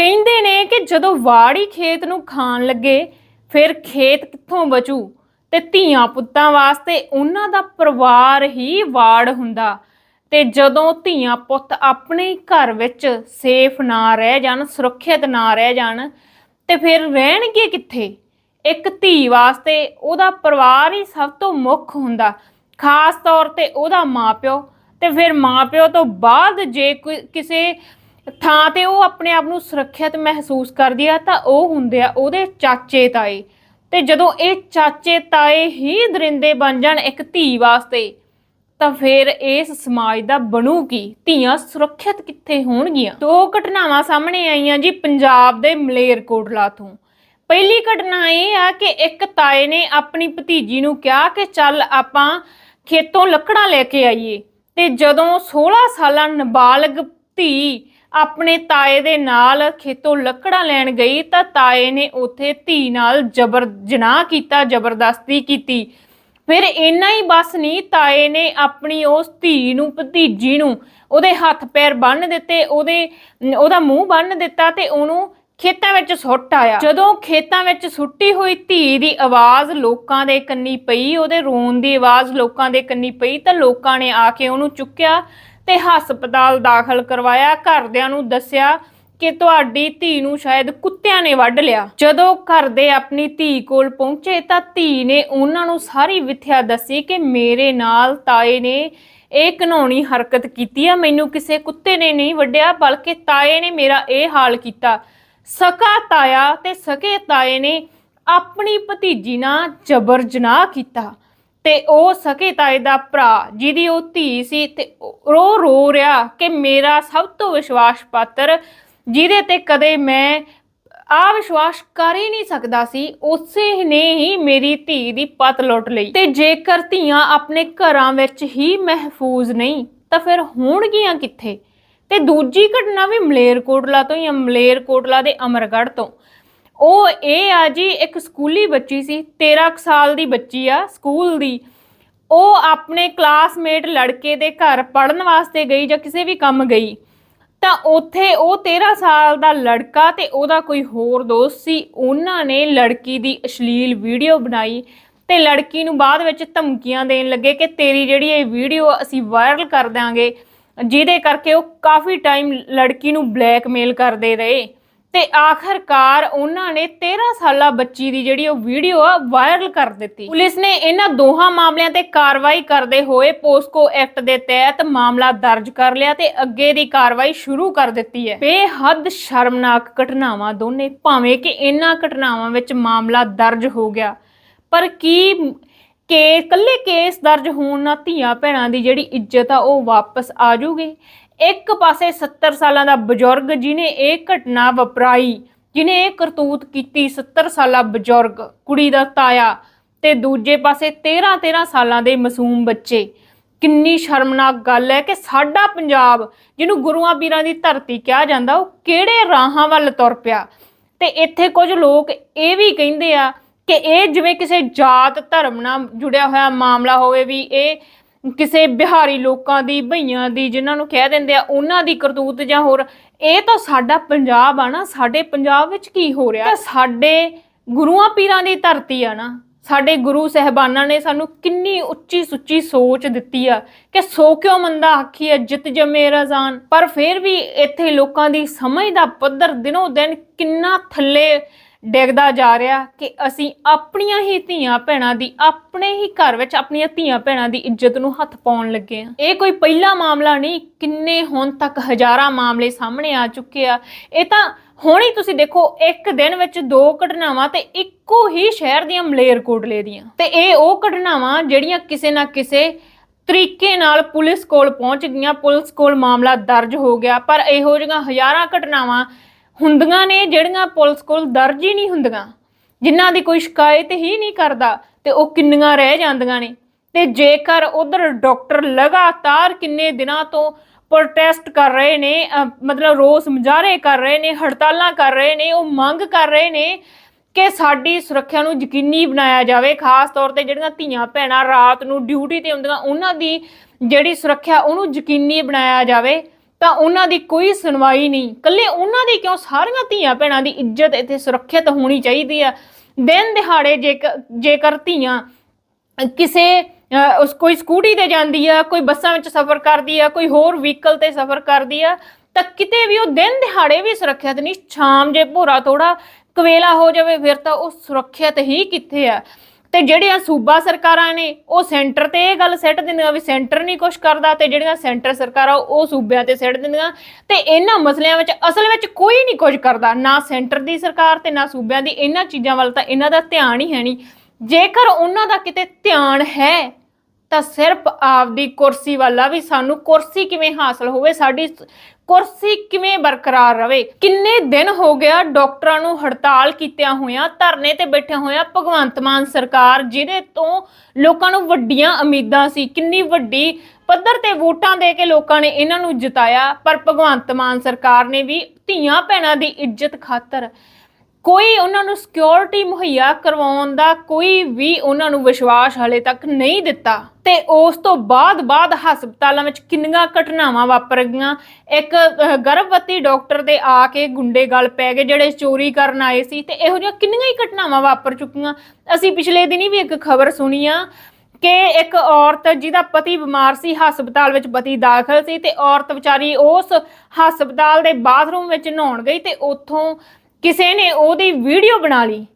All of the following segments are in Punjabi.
ਕਹਿੰਦੇ ਨੇ ਕਿ ਜਦੋਂ ਵਾੜੀ ਖੇਤ ਨੂੰ ਖਾਣ ਲੱਗੇ, ਫਿਰ ਖੇਤ ਕਿੱਥੋਂ ਬਚੂ? ਤੇ ਧੀਆਂ ਪੁੱਤਾਂ ਵਾਸਤੇ ਉਹਨਾਂ ਦਾ ਪਰਿਵਾਰ ਹੀ ਵਾੜ ਹੁੰਦਾ। ਤੇ ਜਦੋਂ ਧੀਆਂ ਪੁੱਤ ਆਪਣੇ ਘਰ ਵਿੱਚ ਸੇਫ ਨਾ ਰਹਿ ਜਾਣ, ਸੁਰੱਖਿਅਤ ਨਾ ਰਹਿ ਜਾਣ, ਤੇ ਫਿਰ ਰਹਿਣਗੇ ਕਿੱਥੇ? ਇੱਕ ਧੀ ਵਾਸਤੇ ਉਹਦਾ ਪਰਿਵਾਰ ਹੀ ਸਭ ਤੋਂ ਮੁੱਖ ਹੁੰਦਾ। ਖਾਸ ਤੌਰ ਤੇ ਉਹਦਾ ਮਾਪਿਓ। ਤੇ ਫਿਰ ਮਾਪਿਓ ਤੋਂ ਬਾਅਦ ਜੇ ਕੋਈ ਕਿਸੇ ਥਾਂ ਤੇ ਉਹ ਆਪਣੇ ਆਪ ਨੂੰ ਸੁਰੱਖਿਅਤ ਮਹਿਸੂਸ ਕਰਦੀ ਆ ਤਾਂ ਉਹ ਹੁੰਦੇ ਆ ਉਹਦੇ ਚਾਚੇ ਤਾਏ। ਤੇ ਜਦੋਂ ਇਹ ਚਾਚੇ ਤਾਏ ਹੀ ਦਰਿੰਦੇ ਬਣ ਜਾਣ ਇੱਕ ਧੀ ਵਾਸਤੇ, ਤਾਂ ਫਿਰ ਇਸ ਸਮਾਜ ਦਾ ਬਣੂ ਕੀ? ਧੀਆਂ ਸੁਰੱਖਿਅਤ ਕਿੱਥੇ ਹੋਣਗੀਆਂ? ਦੋ ਘਟਨਾਵਾਂ ਸਾਹਮਣੇ ਆਈਆਂ ਜੀ ਪੰਜਾਬ ਦੇ ਮਲੇਰਕੋਟਲਾ ਤੋਂ। ਪਹਿਲੀ ਘਟਨਾ ਇਹ ਆ ਕਿ ਇੱਕ ਤਾਏ ਨੇ ਆਪਣੀ ਭਤੀਜੀ ਨੂੰ ਕਿਹਾ ਕਿ ਚੱਲ ਆਪਾਂ ਖੇਤੋਂ ਲੱਕੜਾਂ ਲੈ ਕੇ ਆਈਏ। ਤੇ ਜਦੋਂ 16 ਸਾਲਾਂ ਨਾਬਾਲਗ ਧੀ ਆਪਣੇ ਤਾਏ ਦੇ ਨਾਲ ਖੇਤੋਂ ਲੱਕੜਾਂ ਲੈਣ ਗਈ ਤਾਂ ਤਾਏ ਨੇ ਉੱਥੇ ਧੀ ਨਾਲ ਜਬਰ ਜਨਾਹ ਕੀਤਾ, ਜ਼ਬਰਦਸਤੀ ਕੀਤੀ। ਫਿਰ ਇੰਨਾ ਹੀ ਬਸ ਨਹੀਂ, ਤਾਏ ਨੇ ਆਪਣੀ ਉਸ ਧੀ ਨੂੰ, ਭਤੀਜੀ ਨੂੰ ਉਹਦੇ ਹੱਥ ਪੈਰ ਬੰਨ ਦਿੱਤੇ, ਉਹਦੇ, ਉਹਦਾ ਮੂੰਹ ਬੰਨ ਦਿੱਤਾ ਤੇ ਉਹਨੂੰ ਖੇਤਾਂ ਵਿੱਚ ਸੁੱਟ ਆਇਆ। ਜਦੋਂ ਖੇਤਾਂ ਵਿੱਚ ਸੁੱਟੀ ਹੋਈ ਧੀ ਦੀ ਆਵਾਜ਼ ਲੋਕਾਂ ਦੇ ਕੰਨੀ ਪਈ, ਉਹਦੇ ਰੋਣ ਦੀ ਆਵਾਜ਼ ਲੋਕਾਂ ਦੇ ਕੰਨੀ ਪਈ ਤਾਂ ਲੋਕਾਂ ਨੇ ਆ ਕੇ ਉਹਨੂੰ ਚੁੱਕਿਆ ਤੇ ਹਸਪਤਾਲ ਦਾਖਲ ਕਰਵਾਇਆ। ਘਰਦਿਆਂ ਨੂੰ ਦੱਸਿਆ ਕਿ ਤੁਹਾਡੀ ਧੀ ਨੂੰ ਸ਼ਾਇਦ ਕੁੱਤਿਆਂ ਨੇ ਵੱਢ ਲਿਆ। ਜਦੋਂ ਘਰ ਦੇ ਆਪਣੀ ਧੀ ਕੋਲ ਪਹੁੰਚੇ ਤਾਂ ਧੀ ਨੇ ਉਹਨਾਂ ਨੂੰ ਸਾਰੀ ਵਿਥਿਆ ਦੱਸੀ ਕਿ ਮੇਰੇ ਨਾਲ ਤਾਏ ਨੇ ਇਹ ਘਨੌਣੀ ਹਰਕਤ ਕੀਤੀ ਆ। ਮੈਨੂੰ ਕਿਸੇ ਕੁੱਤੇ ਨੇ ਨਹੀਂ ਵੱਢਿਆ, ਬਲਕਿ ਤਾਏ ਨੇ ਮੇਰਾ ਇਹ ਹਾਲ ਕੀਤਾ। ਸਕਾ ਤਾਇਆ ਤੇ ਸਕੇ ਤਾਏ ਨੇ ਆਪਣੀ ਭਤੀਜੀ ਨਾਲ ਜਬਰ ਜਨਾਹ ਕੀਤਾ। ਤੇ ਉਹ ਸਕੇ ਤਾਏ ਦਾ ਭਰਾ, ਜਿਹਦੀ ਉਹ ਧੀ ਸੀ ਤੇ ਰੋ ਰੋ ਰਿਹਾ ਕਿ ਮੇਰਾ ਸਭ ਤੋਂ ਵਿਸ਼ਵਾਸ ਪਾਤਰ, ਜਿਹਦੇ ਤੇ ਕਦੇ ਮੈਂ ਆ ਵਿਸ਼ਵਾਸ ਕਰ ਹੀ ਨਹੀਂ ਸਕਦਾ ਸੀ, ਉਸੇ ਨੇ ਹੀ ਮੇਰੀ ਧੀ ਦੀ ਪਤ ਲੁੱਟ ਲਈ। ਤੇ ਜੇਕਰ ਧੀਆਂ ਆਪਣੇ ਘਰਾਂ ਵਿੱਚ ਹੀ ਮਹਿਫੂਜ਼ ਨਹੀਂ, ਤਾਂ ਫਿਰ ਹੋਣਗੀਆਂ ਕਿੱਥੇ? ਤੇ ਦੂਜੀ ਘਟਨਾ ਵੀ ਮਲੇਰਕੋਟਲਾ ਤੋਂ ਜਾਂ ਮਲੇਰਕੋਟਲਾ ਦੇ ਅਮਰਗੜ੍ਹ ਤੋਂ। ਉਹ ਇਹ ਆ ਜੀ, ਇੱਕ ਸਕੂਲੀ ਬੱਚੀ ਸੀ 13 ਕੁ ਸਾਲ ਦੀ ਬੱਚੀ ਆ, ਸਕੂਲ ਦੀ। ਉਹ ਆਪਣੇ ਕਲਾਸਮੇਟ ਲੜਕੇ ਦੇ ਘਰ ਪੜਨ ਵਾਸਤੇ ਗਈ ਜਾਂ ਕਿਸੇ ਵੀ ਕੰਮ ਗਈ। ਤਾਂ ਉੱਥੇ ਉਹ 13 ਸਾਲ ਦਾ ਲੜਕਾ ਤੇ ਉਹਦਾ ਕੋਈ ਹੋਰ ਦੋਸਤ ਸੀ। ਉਹਨਾਂ ਨੇ ਲੜਕੀ ਦੀ ਅਸ਼ਲੀਲ ਵੀਡੀਓ ਬਣਾਈ ਤੇ ਲੜਕੀ ਨੂੰ ਬਾਅਦ ਵਿੱਚ ਧਮਕੀਆਂ ਦੇਣ ਲੱਗੇ ਕਿ ਤੇਰੀ ਜਿਹੜੀ ਇਹ ਵੀਡੀਓ ਅਸੀਂ ਵਾਇਰਲ ਕਰ ਦਾਂਗੇ ਜਿਹਦੇ ਕਰਕੇ ਉਹ ਕਾਫੀ ਟਾਈਮ ਲੜਕੀ ਨੂੰ ਬਲੈਕਮੇਲ ਕਰਦੇ ਰਹੇ। ਤੇ ਆਖਰਕਾਰ ਉਹਨਾਂ ਨੇ 13 ਸਾਲਾ ਬੱਚੀ ਦੀ ਜਿਹੜੀ ਉਹ ਵੀਡੀਓ ਆ ਵਾਇਰਲ ਕਰ ਦਿੱਤੀ। ਪੁਲਿਸ ਨੇ ਇਹਨਾਂ ਦੋਹਾਂ ਮਾਮਲਿਆਂ ਤੇ ਕਾਰਵਾਈ ਕਰਦੇ ਹੋਏ ਪੋਸਕੋ ਐਕਟ ਦੇ ਤਹਿਤ ਮਾਮਲਾ ਦਰਜ ਕਰ ਲਿਆ ਤੇ ਅੱਗੇ ਦੀ ਕਾਰਵਾਈ ਸ਼ੁਰੂ ਕਰ ਦਿੱਤੀ ਹੈ। ਬੇਹੱਦ ਸ਼ਰਮਨਾਕ ਘਟਨਾਵਾਂ ਦੋਨੇ, ਭਾਵੇਂ ਕਿ ਇਹਨਾਂ ਘਟਨਾਵਾਂ ਵਿੱਚ ਮਾਮਲਾ ਦਰਜ ਹੋ ਗਿਆ, ਪਰ ਕੀ ਕੇ ਕੱਲੇ ਕੇਸ ਦਰਜ ਹੋਣ ਨਾਲ ਧੀਆਂ ਭੈਣਾਂ ਦੀ ਜਿਹੜੀ ਇੱਜ਼ਤ ਆ, ਉਹ ਵਾਪਸ ਆ ਜੂਗੀ? ਇੱਕ ਪਾਸੇ 70 ਸਾਲਾਂ ਦਾ ਬਜ਼ੁਰਗ ਜਿਨੇ ਇਹ ਘਟਨਾ ਵਪਰਾਈ ਜਿਨੇ ਇਹ ਕਰਤੂਤ ਕੀਤੀ 70 ਸਾਲਾ ਬਜ਼ੁਰਗ, ਕੁੜੀ ਦਾ ਤਾਇਆ ਤੇ ਦੂਜੇ ਪਾਸੇ 13 13 ਸਾਲਾਂ ਦੇ ਮਾਸੂਮ ਬੱਚੇ। ਕਿੰਨੀ ਸ਼ਰਮਨਾਕ ਗੱਲ ਹੈ ਕਿ ਸਾਡਾ ਪੰਜਾਬ, ਜਿਹਨੂੰ ਗੁਰੂਆਂ ਪੀਰਾਂ ਦੀ ਧਰਤੀ ਕਿਹਾ ਜਾਂਦਾ, ਉਹ ਕਿਹੜੇ ਰਾਹਾਂ ਵੱਲ ਤੁਰ ਪਿਆ? ਤੇ ਇੱਥੇ ਕੁਝ ਲੋਕ ਇਹ ਵੀ ਕਹਿੰਦੇ ਆ ਕਿ ਇਹ ਜਿਵੇਂ ਕਿਸੇ ਜਾਤ ਧਰਮ ਨਾਲ ਜੁੜਿਆ ਹੋਇਆ ਮਾਮਲਾ ਹੋਵੇ ਵੀ ਇਹ ਕਿਸੇ ਬਿਹਾਰੀ ਲੋਕਾਂ ਦੀ, ਭਈਆਂ ਦੀ, ਜਿਨ੍ਹਾਂ ਨੂੰ ਕਹਿ ਦਿੰਦੇ ਆ, ਉਹਨਾਂ ਦੀ ਕਰਤੂਤ ਜਾਂ ਹੋਰ, ਇਹ ਤਾਂ ਸਾਡਾ ਪੰਜਾਬ ਆ ਨਾ, ਸਾਡੇ ਪੰਜਾਬ ਵਿੱਚ ਕੀ ਹੋ ਰਿਹਾ? ਸਾਡੇ ਗੁਰੂਆਂ ਪੀਰਾਂ ਦੀ ਧਰਤੀ ਆ ਨਾ, ਸਾਡੇ ਗੁਰੂ ਸਹਿਬਾਨਾਂ ਨੇ ਸਾਨੂੰ ਕਿੰਨੀ ਉੱਚੀ ਸੁੱਚੀ ਸੋਚ ਦਿੱਤੀ ਆ ਕਿ ਸੋ ਕਿਉਂ ਮੰਦਾ ਆਖੀ ਆ ਜਿਤ ਜਮੇ ਰਜ਼ਾਨ। ਪਰ ਫਿਰ ਵੀ ਇੱਥੇ ਲੋਕਾਂ ਦੀ ਸਮਝ ਦਾ ਪੱਧਰ ਦਿਨੋ ਦਿਨ ਕਿੰਨਾ ਥੱਲੇ ਡਿੱਗਦਾ ਜਾ ਰਿਹਾ ਕਿ ਅਸੀਂ ਆਪਣੀਆਂ ਹੀ ਧੀਆਂ ਭੈਣਾਂ ਦੀ, ਆਪਣੇ ਹੀ ਘਰ ਵਿੱਚ ਆਪਣੀਆਂ ਧੀਆਂ ਭੈਣਾਂ ਦੀ ਇੱਜ਼ਤ ਨੂੰ ਹੱਥ ਪਾਉਣ ਲੱਗੇ ਆ ਇਹ ਕੋਈ ਪਹਿਲਾ ਮਾਮਲਾ ਨਹੀਂ, ਕਿੰਨੇ ਹੁਣ ਤੱਕ ਹਜ਼ਾਰਾਂ ਮਾਮਲੇ ਸਾਹਮਣੇ ਆ ਚੁੱਕੇ ਆ। ਇਹ ਤਾਂ ਹੁਣ ਹੀ ਤੁਸੀਂ ਦੇਖੋ, ਇੱਕ ਦਿਨ ਵਿੱਚ ਦੋ ਘਟਨਾਵਾਂ ਤੇ ਇੱਕੋ ਹੀ ਸ਼ਹਿਰ ਦੀਆਂ ਮਲੇਰਕੋਟਲੇ ਦੀਆਂ। ਤੇ ਇਹ ਉਹ ਘਟਨਾਵਾਂ ਜਿਹੜੀਆਂ ਕਿਸੇ ਨਾ ਕਿਸੇ ਤਰੀਕੇ ਨਾਲ ਪੁਲਿਸ ਕੋਲ ਪਹੁੰਚ ਗਈਆਂ। ਪੁਲਿਸ ਕੋਲ ਮਾਮਲਾ ਦਰਜ ਹੋ ਗਿਆ, ਪਰ ਇਹੋ ਜਿਹੀਆਂ ਹਜ਼ਾਰਾਂ ਘਟਨਾਵਾਂ ਹੁੰਦੀਆਂ ਨੇ ਜਿਹੜੀਆਂ ਪੁਲਿਸ ਕੋਲ ਦਰਜ ਹੀ ਨਹੀਂ ਹੁੰਦੀਆਂ। ਜਿਨ੍ਹਾਂ ਦੀ ਕੋਈ ਸ਼ਿਕਾਇਤ ਹੀ ਨਹੀਂ ਕਰਦਾ ਤੇ ਉਹ ਕਿੰਨੀਆਂ ਰਹਿ ਜਾਂਦੀਆਂ ਨੇ। ਤੇ ਜੇਕਰ ਉਧਰ ਡਾਕਟਰ ਲਗਾਤਾਰ ਕਿੰਨੇ ਦਿਨਾਂ ਤੋਂ ਪ੍ਰੋਟੈਸਟ ਕਰ ਰਹੇ ਨੇ ਮਤਲਬ ਰੋਸ ਮੁਜ਼ਾਹਰੇ ਕਰ ਰਹੇ ਨੇ, ਹੜਤਾਲਾਂ ਕਰ ਰਹੇ ਨੇ, ਉਹ ਮੰਗ ਕਰ ਰਹੇ ਨੇ ਕਿ ਸਾਡੀ ਸੁਰੱਖਿਆ ਨੂੰ ਯਕੀਨੀ ਬਣਾਇਆ ਜਾਵੇ। ਖਾਸ ਤੌਰ ਤੇ ਜਿਹੜੀਆਂ ਧੀਆਂ ਭੈਣਾਂ ਰਾਤ ਨੂੰ ਡਿਊਟੀ ਤੇ ਹੁੰਦੀਆਂ, ਉਹਨਾਂ ਦੀ ਜਿਹੜੀ ਸੁਰੱਖਿਆ ਉਹਨੂੰ ਯਕੀਨੀ ਬਣਾਇਆ ਜਾਵੇ। ਤਾਂ ਉਹਨਾਂ ਦੀ ਕੋਈ ਸੁਣਵਾਈ ਨਹੀਂ। ਕੱਲੇ ਉਹਨਾਂ ਦੀ ਕਿਉਂ? ਸਾਰੀਆਂ ਧੀਆਂ ਭੈਣਾਂ ਦੀ ਇੱਜ਼ਤ ਇੱਥੇ ਸੁਰੱਖਿਅਤ ਹੋਣੀ ਚਾਹੀਦੀ ਆ। ਦਿਨ ਦਿਹਾੜੇ ਜੇਕਰ ਧੀਆਂ ਕਿਸੇ ਅਹ, ਉਸ ਕੋਈ ਸਕੂਟੀ ਤੇ ਜਾਂਦੀ ਆ ਕੋਈ ਬੱਸਾਂ ਵਿੱਚ ਸਫ਼ਰ ਕਰਦੀ ਆ ਕੋਈ ਹੋਰ ਵਹੀਕਲ ਤੇ ਸਫ਼ਰ ਕਰਦੀ ਆ ਤਾਂ ਕਿਤੇ ਵੀ ਉਹ ਦਿਨ ਦਿਹਾੜੇ ਵੀ ਸੁਰੱਖਿਅਤ ਨਹੀਂ। ਸ਼ਾਮ ਜੇ ਭੋਰਾ ਥੋੜਾ ਕਵੇਲਾ ਹੋ ਜਾਵੇ ਫਿਰ ਤਾਂ ਉਹ ਸੁਰੱਖਿਅਤ ਹੀ ਕਿੱਥੇ ਆ? ਤੇ ਜਿਹੜੀਆਂ ਸੂਬਾ ਸਰਕਾਰਾਂ ਨੇ, ਉਹ ਸੈਂਟਰ ਤੇ ਇਹ ਗੱਲ ਸੈੱਟ ਦਿੰਦੀਆਂ ਵੀ ਸੈਂਟਰ ਨਹੀਂ ਕੁਝ ਕਰਦਾ ਤੇ ਜਿਹੜੀਆਂ ਸੈਂਟਰ ਸਰਕਾਰਾਂ, ਉਹ ਸੂਬਿਆਂ ਤੇ ਸੈੱਟ ਦਿੰਦੀਆਂ। ਤੇ ਇਹਨਾਂ ਮਸਲਿਆਂ ਵਿੱਚ, ਅਸਲ ਵਿੱਚ ਕੋਈ ਨਹੀਂ ਕੁਝ ਕਰਦਾ, ਨਾ ਸੈਂਟਰ ਦੀ ਸਰਕਾਰ ਤੇ ਨਾ ਸੂਬਿਆਂ ਦੀ। ਇਹਨਾਂ ਚੀਜ਼ਾਂ ਵੱਲ ਤਾਂ ਇਹਨਾਂ ਦਾ ਧਿਆਨ ਹੀ ਹੈ ਨਹੀਂ ਜੇਕਰ ਉਹਨਾਂ ਦਾ ਕਿਤੇ ਧਿਆਨ ਹੈ ਤਾਂ ਸਿਰਫ ਆਪਦੀ ਕੁਰਸੀ ਵਾਲਾ ਵੀ ਸਾਨੂੰ ਕੁਰਸੀ ਕਿਵੇਂ ਹਾਸਲ ਹੋਵੇ, ਸਾਡੀ ਕੁਰਸੀ ਕਿਵੇਂ ਬਰਕਰਾਰ ਰਵੇ। ਕਿੰਨੇ ਦਿਨ ਹੋ ਗਿਆ ਡਾਕਟਰਾਂ ਨੂੰ ਹੜਤਾਲ ਕੀਤਿਆਂ ਹੋਇਆਂ, ਧਰਨੇ ਤੇ ਬੈਠੇ ਹੋਇਆਂ, ਭਗਵੰਤ ਮਾਨ ਸਰਕਾਰ, ਜਿਹਦੇ ਤੋਂ ਲੋਕਾਂ ਨੂੰ ਵੱਡੀਆਂ ਉਮੀਦਾਂ ਸੀ, ਕਿੰਨੀ ਵੱਡੀ ਪੱਧਰ ਤੇ ਵੋਟਾਂ ਦੇ ਕੇ ਲੋਕਾਂ ਨੇ ਇਹਨਾਂ ਨੂੰ ਜਿਤਾਇਆ, ਪਰ ਭਗਵੰਤ ਮਾਨ ਸਰਕਾਰ ਨੇ ਵੀ ਧੀਆਂ ਭੈਣਾਂ ਦੀ ਇੱਜ਼ਤ ਖਾਤਰ ਕੋਈ ਉਹਨਾਂ ਨੂੰ ਸਿਕਿਉਰਿਟੀ ਮੁਹੱਈਆ ਕਰਵਾਉਣ ਦਾ ਕੋਈ ਵੀ ਉਹਨਾਂ ਨੂੰ ਵਿਸ਼ਵਾਸ ਹਲੇ ਤੱਕ ਨਹੀਂ ਦਿੱਤਾ। ਤੇ ਉਸ ਤੋਂ ਬਾਅਦ ਬਾਅਦ ਹਸਪਤਾਲਾਂ ਵਿੱਚ ਕਿੰਨੀਆਂ ਘਟਨਾਵਾਂ ਵਾਪਰ ਗਈਆਂ। ਇੱਕ ਗਰਭਵਤੀ ਡਾਕਟਰ ਦੇ ਆ ਕੇ ਗੁੰਡੇ ਗਲ ਪੈ ਗਏ ਜਿਹੜੇ ਚੋਰੀ ਕਰਨ ਆਏ ਸੀ ਤੇ ਇਹੋ ਜਿਹੀਆਂ ਕਿੰਨੀਆਂ ਹੀ ਘਟਨਾਵਾਂ ਵਾਪਰ ਚੁੱਕੀਆਂ। ਅਸੀਂ ਪਿਛਲੇ ਦਿਨੀ ਵੀ ਇੱਕ ਖਬਰ ਸੁਣੀ ਆ ਕਿ ਇੱਕ ਔਰਤ ਜਿਹਦਾ ਪਤੀ ਬਿਮਾਰ ਸੀ, ਹਸਪਤਾਲ ਵਿੱਚ ਪਤੀ ਦਾਖਲ ਸੀ ਤੇ ਔਰਤ ਵਿਚਾਰੀ ਉਸ ਹਸਪਤਾਲ ਦੇ ਬਾਥਰੂਮ ਵਿੱਚ ਨਹਾਉਣ ਗਈ ਤੇ ਉੱਥੋਂ ਕਿਸੇ ਨੇ ਉਹਦੀ ਵੀਡੀਓ ਬਣਾ ਲਈ।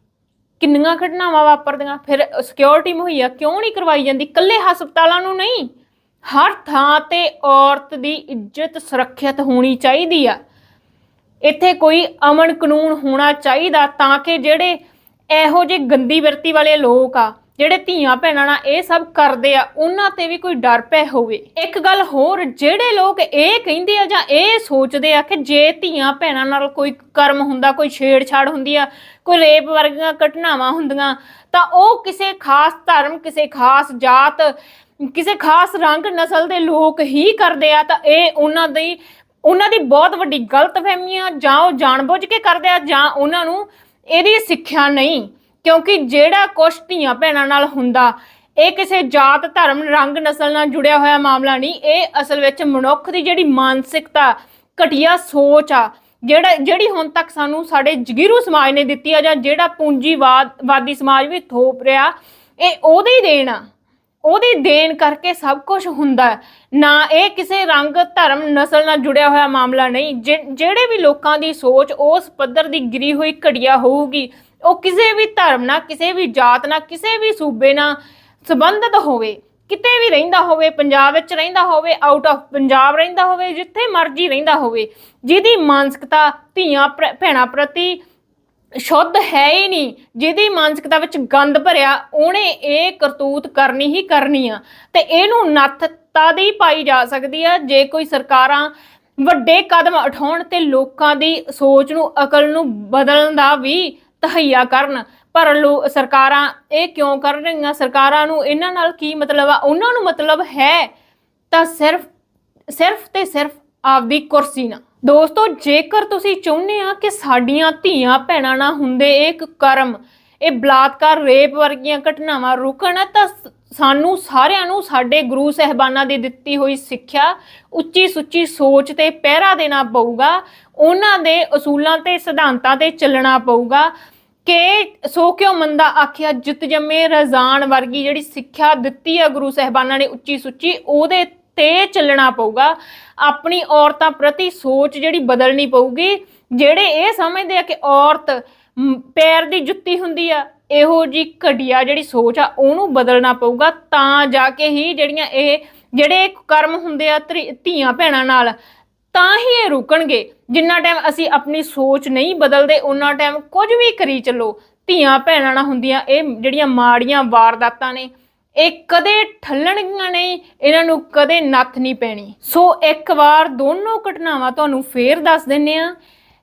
ਕਿੰਨੀਆਂ ਘਟਨਾਵਾਂ ਵਾਪਰਦੀਆਂ। ਫਿਰ ਸਿਕਿਉਰਿਟੀ ਮੁਹੱਈਆ ਕਿਉਂ ਨਹੀਂ ਕਰਵਾਈ ਜਾਂਦੀ? ਕੱਲੇ ਹਸਪਤਾਲਾਂ ਨੂੰ ਨਹੀਂ। ਹਰ ਥਾਂ ਤੇ ਔਰਤ ਦੀ ਇੱਜ਼ਤ ਸੁਰੱਖਿਅਤ ਹੋਣੀ ਚਾਹੀਦੀ ਆ। ਇੱਥੇ ਕੋਈ ਅਮਨ ਕਾਨੂੰਨ ਹੋਣਾ ਚਾਹੀਦਾ ਤਾਂ ਕਿ ਜਿਹੜੇ ਇਹੋ ਜਿਹੇ ਗੰਦੀ ਵਰਤੀ ਵਾਲੇ ਲੋਕ ਆ ਜਿਹੜੇ ਧੀਆਂ ਭੈਣਾਂ ਨਾਲ ਇਹ ਸਭ ਕਰਦੇ ਆ, ਉਹਨਾਂ ਤੇ ਵੀ ਕੋਈ ਡਰ ਪੈ ਹੋਵੇ। ਇੱਕ ਗੱਲ ਹੋਰ, ਜਿਹੜੇ ਲੋਕ ਇਹ ਕਹਿੰਦੇ ਆ ਜਾਂ ਇਹ ਸੋਚਦੇ ਆ ਕਿ ਜੇ ਧੀਆਂ ਭੈਣਾਂ ਨਾਲ ਕੋਈ ਕਰਮ ਹੁੰਦਾ, ਕੋਈ ਛੇੜਛਾੜ ਹੁੰਦੀ ਆ, ਕੋਈ ਰੇਪ ਵਰਗੀਆਂ ਘਟਨਾਵਾਂ ਹੁੰਦੀਆਂ, ਤਾਂ ਉਹ ਕਿਸੇ ਖਾਸ ਧਰਮ, ਕਿਸੇ ਖਾਸ ਜਾਤ, ਕਿਸੇ ਖਾਸ ਰੰਗ ਨਸਲ ਦੇ ਲੋਕ ਹੀ ਕਰਦੇ ਆ, ਤਾਂ ਇਹ ਉਹਨਾਂ ਦੀ ਉਹਨਾਂ ਦੀ ਬਹੁਤ ਵੱਡੀ ਗਲਤਫਹਿਮੀ ਆ ਜਾਂ ਉਹ ਜਾਣਬੁੱਝ ਕੇ ਕਰਦੇ ਆ ਜਾਂ ਉਹਨਾਂ ਨੂੰ ਇਹਦੀ ਸਿੱਖਿਆ ਨਹੀਂ। ਕਿਉਂਕਿ ਜਿਹੜਾ ਕੁਛ ਧੀਆਂ ਭੈਣਾਂ ਨਾਲ ਹੁੰਦਾ, ਇਹ ਕਿਸੇ ਜਾਤ, ਧਰਮ, ਰੰਗ, ਨਸਲ ਨਾਲ ਜੁੜਿਆ ਹੋਇਆ ਮਾਮਲਾ ਨਹੀਂ, ਇਹ ਅਸਲ ਵਿੱਚ ਮਨੁੱਖ ਦੀ ਜਿਹੜੀ ਮਾਨਸਿਕਤਾ, ਘਟੀਆ ਸੋਚ ਆ, ਜਿਹੜਾ, ਜਿਹੜੀ ਹੁਣ ਤੱਕ ਸਾਨੂੰ ਸਾਡੇ ਜਗੀਰੂ ਸਮਾਜ ਨੇ ਦਿੱਤੀ ਆ ਜਾਂ ਜਿਹੜਾ ਪੂੰਜੀਵਾਦ ਵਾਦੀ ਸਮਾਜ ਵੀ ਥੋਪ ਰਿਹਾ, ਇਹ ਉਹਦੇ ਹੀ ਦੇਣ ਆ। ਉਹਦੀ ਦੇਣ ਕਰਕੇ ਸਭ ਕੁਝ ਹੁੰਦਾ ਹੈ। ਨਾ ਇਹ ਕਿਸੇ ਰੰਗ, ਧਰਮ, ਨਸਲ ਨਾਲ ਜੁੜਿਆ ਹੋਇਆ ਮਾਮਲਾ ਨਹੀਂ ਜਿ- ਜਿਹੜੇ ਵੀ ਲੋਕਾਂ ਦੀ ਸੋਚ, ਉਸ ਪੱਧਰ ਦੀ ਗਿਰੀ ਹੋਈ ਘੜੀਆ ਹੋਊਗੀ, ਉਹ ਕਿਸੇ ਵੀ ਧਰਮ ਨਾਲ, ਕਿਸੇ ਵੀ ਜਾਤ ਨਾਲ, ਕਿਸੇ ਵੀ ਸੂਬੇ ਨਾਲ ਸੰਬੰਧਿਤ ਹੋਵੇ ਕਿਤੇ ਵੀ ਰਹਿੰਦਾ ਹੋਵੇ, ਪੰਜਾਬ ਵਿੱਚ ਰਹਿੰਦਾ ਹੋਵੇ ਆਊਟ ਆਫ ਪੰਜਾਬ ਰਹਿੰਦਾ ਹੋਵੇ, ਜਿੱਥੇ ਮਰਜ਼ੀ ਰਹਿੰਦਾ ਹੋਵੇ, ਜਿਹਦੀ ਮਾਨਸਿਕਤਾ ਧੀਆਂ, ਭੈ- ਪ੍ਰਤੀ ਸ਼ੁੱਧ ਹੈ ਹੀ ਨਹੀਂ, ਜਿਹਦੀ ਮਾਨਸਿਕਤਾ ਵਿੱਚ ਗੰਦ ਭਰਿਆ, ਉਹਨੇ ਇਹ ਕਰਤੂਤ ਕਰਨੀ ਹੀ ਕਰਨੀ ਆ। ਤੇ ਇਹਨੂੰ ਨੱਥ ਤਦ ਹੀ ਪਾਈ ਜਾ ਸਕਦੀ ਆ, ਜੇ ਕੋਈ ਸਰਕਾਰਾਂ ਵੱਡੇ ਕਦਮ ਉਠਾਉਣ ਤੇ ਲੋਕਾਂ ਦੀ ਸੋਚ ਨੂੰ, ਅਕਲ ਨੂੰ ਬਦਲਣ ਦਾ ਵੀ ਤਹਈਆ ਕਰਨ। ਪਰ ਲੋ, ਸਰਕਾਰਾਂ ਇਹ ਕਿਉਂ ਕਰ ਰਹੀਆਂ? ਸਰਕਾਰਾਂ ਨੂੰ ਇਹਨਾਂ ਨਾਲ ਕੀ ਮਤਲਬ ਆ? ਉਹਨਾਂ ਨੂੰ ਮਤਲਬ ਹੈ ਤਾਂ ਸਿਰਫ ਸਿਰਫ ਤੇ ਸਿਰਫ ਆਪਦੀ ਕੁਰਸੀ ਨਾਲ। ਦੋਸਤੋ, ਜੇਕਰ ਤੁਸੀਂ ਚਾਹੁੰਦੇ ਆ ਕਿ ਸਾਡੀਆਂ ਧੀਆਂ ਭੈਣਾਂ ਨਾਲ ਹੁੰਦੇ ਇਹ ਇੱਕ ਕਰਮ, ਇਹ ਬਲਾਤਕਾਰ, ਰੇਪ ਵਰਗੀਆਂ ਘਟਨਾਵਾਂ ਰੁਕਣ, ਤਾਂ ਸਾਨੂੰ ਸਾਰਿਆਂ ਨੂੰ ਸਾਡੇ ਗੁਰੂ ਸਹਿਬਾਨਾਂ ਦੀ ਦਿੱਤੀ ਹੋਈ ਸਿੱਖਿਆ ਉੱਚੀ ਸੁੱਚੀ ਸੋਚ ਤੇ ਪਹਿਰਾ ਦੇਣਾ ਪਊਗਾ। ਉਹਨਾਂ ਦੇ ਅਸੂਲਾਂ ਤੇ ਸਿਧਾਂਤਾਂ ਤੇ ਚੱਲਣਾ ਪਊਗਾ ਕਿ ਸੋ ਕਿਉ ਮੰਦਾ ਆਖਿਆ, ਜਿਤ ਜੰਮੇ ਰਜ਼ਾਨ ਵਰਗੀ ਜਿਹੜੀ ਸਿੱਖਿਆ ਦਿੱਤੀ ਆ ਗੁਰੂ ਸਹਿਬਾਨਾਂ ਨੇ ਉੱਚੀ ਸੁੱਚੀ ਉਹਦੇ ਤੇ ਚੱਲਣਾ ਪਊਗਾ। ਆਪਣੀ ਔਰਤਾਂ ਪ੍ਰਤੀ ਸੋਚ ਜਿਹੜੀ ਬਦਲਣੀ ਪਊਗੀ, ਜਿਹੜੇ ਇਹ ਸਮਝਦੇ ਆ ਕਿ ਔਰਤ ਪੈਰ ਦੀ ਜੁੱਤੀ ਹੁੰਦੀ ਆ, ਇਹੋ ਜੀ ਘਟੀਆ ਜਿਹੜੀ ਸੋਚ ਆ, ਉਹਨੂੰ ਬਦਲਣਾ ਪਊਗਾ। ਤਾਂ ਜਾ ਕੇ ਹੀ ਜਿਹੜੀਆਂ ਇਹ, ਜਿਹੜੇ ਕਰਮ ਹੁੰਦੇ ਆ ਧਰੀ- ਧੀਆਂ ਭੈਣਾਂ ਨਾਲ, ਤਾਂ ਹੀ ਇਹ ਰੁਕਣਗੇ। ਜਿੰਨਾ ਟਾਈਮ ਅਸੀਂ ਆਪਣੀ ਸੋਚ ਨਹੀਂ ਬਦਲਦੇ ਉਹਨਾਂ ਟਾਈਮ ਕੁਝ ਵੀ ਕਰੀ ਚੱਲੋ। ਧੀਆਂ ਭੈਣਾਂ ਨਾਲ ਹੁੰਦੀਆਂ ਇਹ ਜਿਹੜੀਆਂ ਮਾੜੀਆਂ ਵਾਰਦਾਤਾਂ ਨੇ ਇਹ ਕਦੇ ਠੱਲਣਗੀਆਂ ਨਹੀਂ, ਇਹਨਾਂ ਨੂੰ ਕਦੇ ਨੱਥ ਨਹੀਂ ਪੈਣੀ। ਸੋ ਇੱਕ ਵਾਰ ਦੋਨੋਂ ਘਟਨਾਵਾਂ ਤੁਹਾਨੂੰ ਫੇਰ ਦੱਸ ਦਿੰਨੇ ਆ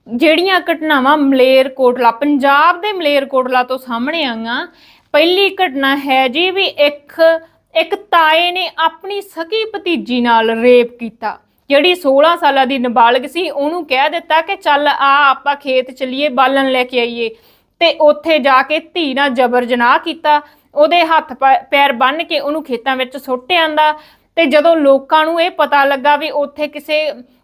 ਜਿਹੜੀਆਂ ਘਟਨਾਵਾਂ ਮਲੇਰਕੋਟਲਾ ਪੰਜਾਬ ਦੇ ਮਲੇਰਕੋਟਲਾ ਤੋਂ ਸਾਹਮਣੇ ਆਈਆਂ। ਪਹਿਲੀ ਘਟਨਾ ਹੈ ਜੀ ਵੀ ਇੱਕ ਇੱਕ ਤਾਏ ਨੇ ਆਪਣੀ ਸਕੀ ਭਤੀਜੀ ਨਾਲ ਰੇਪ ਕੀਤਾ। ਜਿਹੜੀ 16 ਸਾਲਾਂ ਦੀ ਨਾਬਾਲਗ ਸੀ, ਉਹਨੂੰ ਕਹਿ ਦਿੱਤਾ ਕਿ ਚੱਲ ਆ, ਆਪਾਂ ਖੇਤ ਚੱਲੀਏ, ਬਾਲਣ ਲੈ ਕੇ ਆਈਏ। ਤੇ ਉੱਥੇ ਜਾ ਕੇ ਧੀ ਨਾਲ ਜਬਰ ਜਨਾਹ ਕੀਤਾ। ਉਹਦੇ ਹੱਥ ਪੈਰ ਬੰਨ੍ਹ ਕੇ ਉਹਨੂੰ ਖੇਤਾਂ ਵਿੱਚ ਸੁੱਟ ਆਂਦਾ ਤੇ ਜਦੋਂ ਲੋਕਾਂ ਨੂੰ ਇਹ ਪਤਾ ਲੱਗਾ ਵੀ ਉੱਥੇ ਕਿਸੇ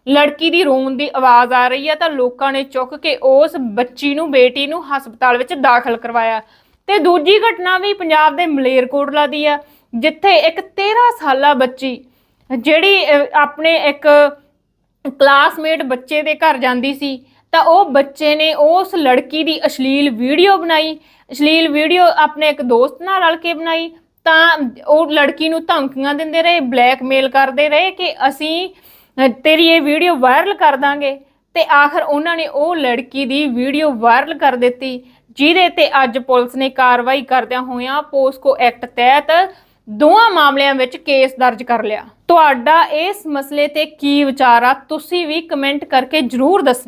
ਲੜਕੀ ਦੀ ਰੋਣ ਦੀ ਆਵਾਜ਼ ਆ ਰਹੀ ਹੈ ਤਾਂ ਲੋਕਾਂ ਨੇ ਚੁੱਕ ਕੇ ਉਸ ਬੱਚੀ ਨੂੰ, ਬੇਟੀ ਨੂੰ ਹਸਪਤਾਲ ਵਿੱਚ ਦਾਖਲ ਕਰਵਾਇਆ। ਤੇ ਦੂਜੀ ਘਟਨਾ ਵੀ ਪੰਜਾਬ ਦੇ ਮਲੇਰਕੋਟਲਾ ਦੀ ਆ, ਜਿੱਥੇ ਇੱਕ 13 ਸਾਲਾ ਬੱਚੀ, ਜਿਹੜੀ ਆਪਣੇ ਇੱਕ ਕਲਾਸਮੇਟ ਬੱਚੇ ਦੇ ਘਰ ਜਾਂਦੀ ਸੀ ਤਾਂ ਉਹ ਬੱਚੇ ਨੇ ਉਸ ਲੜਕੀ ਦੀ ਅਸ਼ਲੀਲ ਵੀਡੀਓ ਬਣਾਈ। ਅਸ਼ਲੀਲ ਵੀਡੀਓ ਆਪਣੇ ਇੱਕ ਦੋਸਤ ਨਾਲ ਰਲ ਕੇ ਬਣਾਈ। ਤਾਂ ਉਹ ਲੜਕੀ ਨੂੰ ਧਮਕੀਆਂ ਦਿੰਦੇ ਰਹੇ, ਬਲੈਕਮੇਲ ਕਰਦੇ ਰਹੇ ਕਿ ਅਸੀਂ ਤੇਰੀ ਇਹ ਵੀਡੀਓ ਵਾਇਰਲ ਕਰ ਦਾਂਗੇ। ਤੇ ਆਖਰ ਉਹਨਾਂ ਨੇ ਉਹ ਲੜਕੀ ਦੀ ਵੀਡੀਓ ਵਾਇਰਲ ਕਰ ਦਿੱਤੀ, ਜਿਹਦੇ ਤੇ ਅੱਜ ਪੁਲਿਸ ਨੇ ਕਾਰਵਾਈ ਕਰਦਿਆਂ ਹੋਇਆਂ ਪੋਸਕੋ ਐਕਟ ਤਹਿਤ ਦੋਵਾਂ ਮਾਮਲਿਆਂ ਵਿੱਚ ਕੇਸ ਦਰਜ ਕਰ ਲਿਆ। ਤੁਹਾਡਾ ਇਸ ਮਸਲੇ ਤੇ ਕੀ ਵਿਚਾਰ ਆ, ਤੁਸੀਂ ਵੀ ਕਮੈਂਟ ਕਰਕੇ ਜਰੂਰ ਦੱਸਣਾ।